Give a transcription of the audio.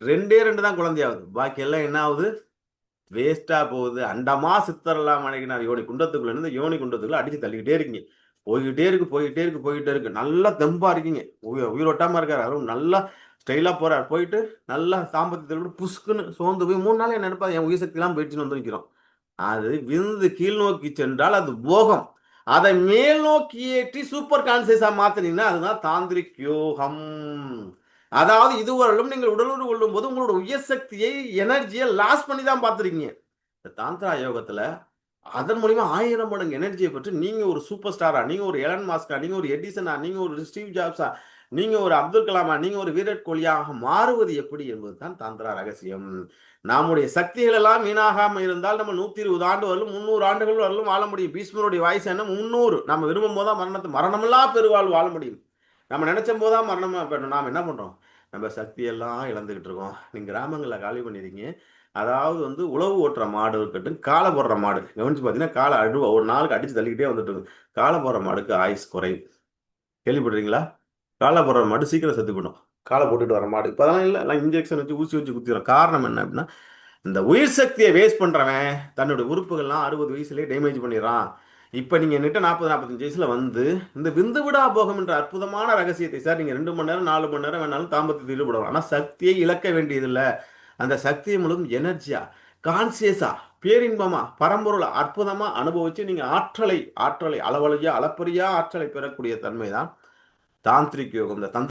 ரெண்டே ரெண்டு தான் குழந்தையாகுது. பாக்கி எல்லாம் என்ன ஆகுது வேஸ்டா போகுது. அண்டமா சித்தரெல்லாம் மனைக்கினார் யோனி குண்டத்துக்குள்ள இருந்து யோனி குண்டத்துக்குள்ள அடிச்சு தள்ளிக்கிட்டே இருக்கீங்க. போய்கிட்டே இருக்கு போய்கிட்டே இருக்கு போய்கிட்டே இருக்கு. நல்லா தெம்பா இருக்கீங்க. உயிர் உயிரோட்டாம இருக்காரு. அதுவும் நல்லா ஸ்டைலா போறாரு. போயிட்டு நல்லா சாம்பத்தியத்தில் கூட புஷ்குன்னு சோர்ந்து போய் மூணு நாள் என்ன நினைப்பா என் உயிர் சக்தி எல்லாம் போயிடுச்சுன்னு வந்து நிற்கிறோம் அது விந்து கீழ் நோக்கி சென்றால் அது போகம். அதை மேல் நோக்கி ஏற்றி சூப்பர் கான்சியஸா மாத்தினீங்கன்னா அதுதான் தாந்திரிக் யோகம். அதாவது இதுவரையிலும் நீங்கள் உடலுறு கொள்ளும் போது உங்களோட உயர் சக்தியை எனர்ஜியை லாஸ் பண்ணி தான் பார்த்துருக்கீங்க. இந்த தாந்திரா யோகத்துல அதன் மூலியமா ஆயிரம் மடங்கு எனர்ஜியை பெற்று நீங்க ஒரு சூப்பர் ஸ்டாரா நீங்க ஒரு எலன் மாஸ்கா நீங்க ஒரு எடிசனா நீங்க ஒரு ஸ்டீவ் ஜாப்ஸா நீங்க ஒரு அப்துல் கலாமா நீங்க ஒரு வீரட் கோலியாக மாறுவது எப்படி என்பதுதான் தாந்திரா ரகசியம். நம்முடைய சக்திகள் எல்லாம் வீணாகாம இருந்தால் நம்ம நூத்தி இருபது ஆண்டு வரலும் முந்நூறு ஆண்டுகள் வரலும் வாழ முடியும். பீஷ்மருடைய வயசு என்ன? முந்நூறு. நம்ம விரும்பும் போதான் மரணத்தை மரணமெல்லாம் பெருவாள் வாழ முடியும். நம்ம நினைச்ச போதான் மரணமா போயிடும் நாம் என்ன பண்றோம்? நம்ம சக்தியெல்லாம் இழந்துகிட்டு இருக்கோம் நீங்க கிராமங்களில் காலி பண்ணிருக்கீங்க. அதாவது வந்து உழவு ஓட்டுற மாடு இருக்கட்டும் காலை போடுற மாடு. கவனிச்சு பார்த்தீங்கன்னா காலை அழுவ ஒரு நாளுக்கு அடிச்சு தள்ளிக்கிட்டே வந்துட்டு இருக்கு. காலை போடுற மாடுக்கு ஆயுஸ் குறையும் கேள்விப்படுறீங்களா காலை போடுற மாடு சீக்கிரம் செத்து போயிடும். காலை போட்டுட்டு வர மாடு. இப்போ அதெல்லாம் இல்லை. எல்லாம் இன்ஜெக்ஷன் வச்சு ஊசி வச்சு குத்திடும் காரணம் என்ன அப்படின்னா இந்த உயிர் சக்தியை வேஸ்ட் பண்ணுறவன் தன்னுடைய உறுப்புகள்லாம் அறுபது வயசுலேயே டேமேஜ் பண்ணிடுறான். இப்போ நீங்கள் என்கிட்ட நாற்பது நாற்பத்தஞ்சு வயசில் வந்து இந்த விந்து விடா போகம் என்ற அற்புதமான ரகசியத்தை சார் நீங்கள் ரெண்டு மணி நேரம் நாலு மணி நேரம் வேணாலும் தாம்பத்தில் ஈடுபடலாம். ஆனால் சக்தியை இழக்க வேண்டியதில்லை. அந்த சக்தியை முழுவதும் எனர்ஜியா கான்சியஸா பேரின்பமா பரம்பொருளை அற்புதமாக அனுபவிச்சு நீங்கள் ஆற்றலை ஆற்றலை அளவலையா அளப்பரியா ஆற்றலை பெறக்கூடிய தன்மை தான் தாந்திரிக் யோகம். இந்த தந்த